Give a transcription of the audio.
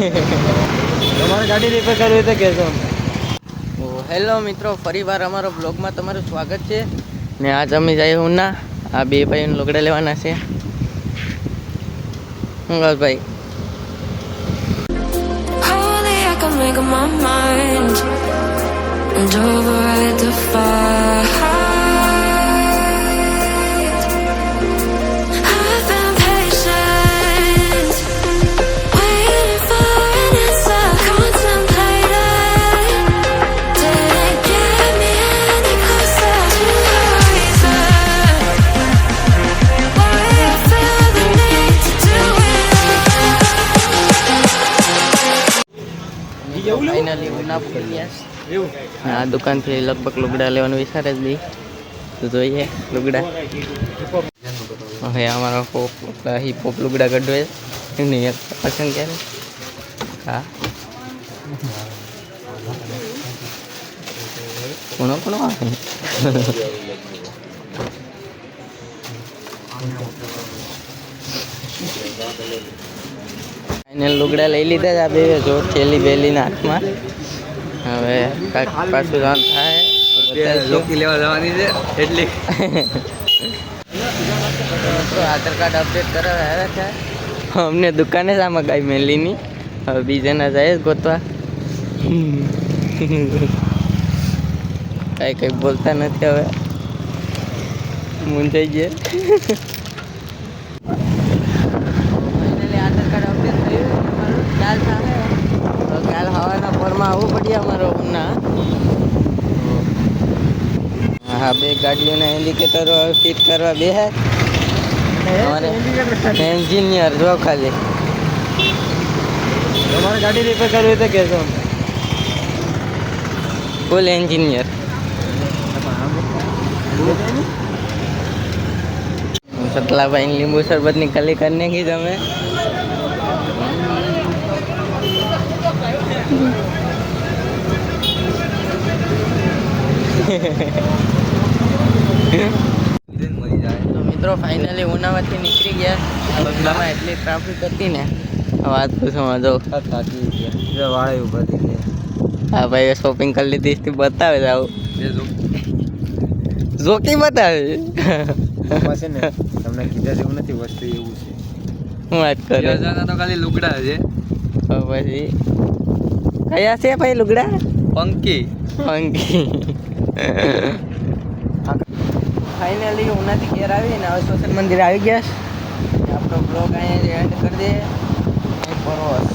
તમારે ગાડી રિપેર કરવી તો કહેશો હેલો મિત્રો ફરીવાર અમારો બ્લોગમાં તમારું સ્વાગત છે. ને આજ અમે જઈએ ના આ બે ભાઈઓને લોકડા લેવાના છે. હું બસ ભાઈ? Make up my mind. And override the fight. Finally. એવું? ને આ દુકાનથી લગભગ લુગડા લેવાનું વિચારે જ બી. તો જોઈએ લુગડા. હવે અમારો પોપ હિપ હોપ લુગડા કઢવે એમની એક પસંદ ક્યારે હા. કોનો કોનો આવે? ફાઇનલ લુગડા લઈ લીધા જ આ બે જો થેલી બેલીના હાથમાં. હવે પાછું કામ થાય. તો લેવા જવાની છે એટલી. આધાર કાર્ડ અપડેટ કરાવવા આવ્યા છે. અમને દુકાને જ આમાં કાંઈ મેલી નહીં. હવે બીજાના જાય ગોતવા. કાંઈ કંઈ બોલતા નથી હવે. મૂંઝાઈ ગયા ફાઇનલી આધાર કાર્ડ અપડેટ થયું અમારું કાલ થાય તો કાલ ફોરમાં આવવું પડ્યું અમારો ઉના. હા બે ગાડીઓના ઇન્ડિકેટરો ફિટ કરવા બે હે? અમારે એન્જિનિયર જો ખાલી. તમારે ગાડી રિપેર કરવી તો કહેશો ફૂલ એન્જિનિયર સતલાભાઈ લીંબુ શરબતની કલી કરી નાખી તમે. તો મિત્રો ફાઇનલી ઉનાવાથી નીકળી ગયા. બંગલામાં એટલી ટ્રાફિક હતી ને વાત પૂછવામાં જો. વાળે ઊભા થઈ ગયા હા ભાઈ શોપિંગ કરી લીધી છે બતાવે આવું. જોકી બતાવે. છે ને તમને કીધા જેવું નથી વસ્તુ એવું છે. હું વાત કરું? તો ખાલી લુગડા છે. પછી કયા છે ભાઈ લુગડા? પંકી પંકી ફાઇનલી ઉનાથી ઘેર આવી ને હવે સોશિયલ મંદિર આવી ગયા છે. આપણો બ્લોગ અહીંયા એન્ડ કરી દે પરવાસ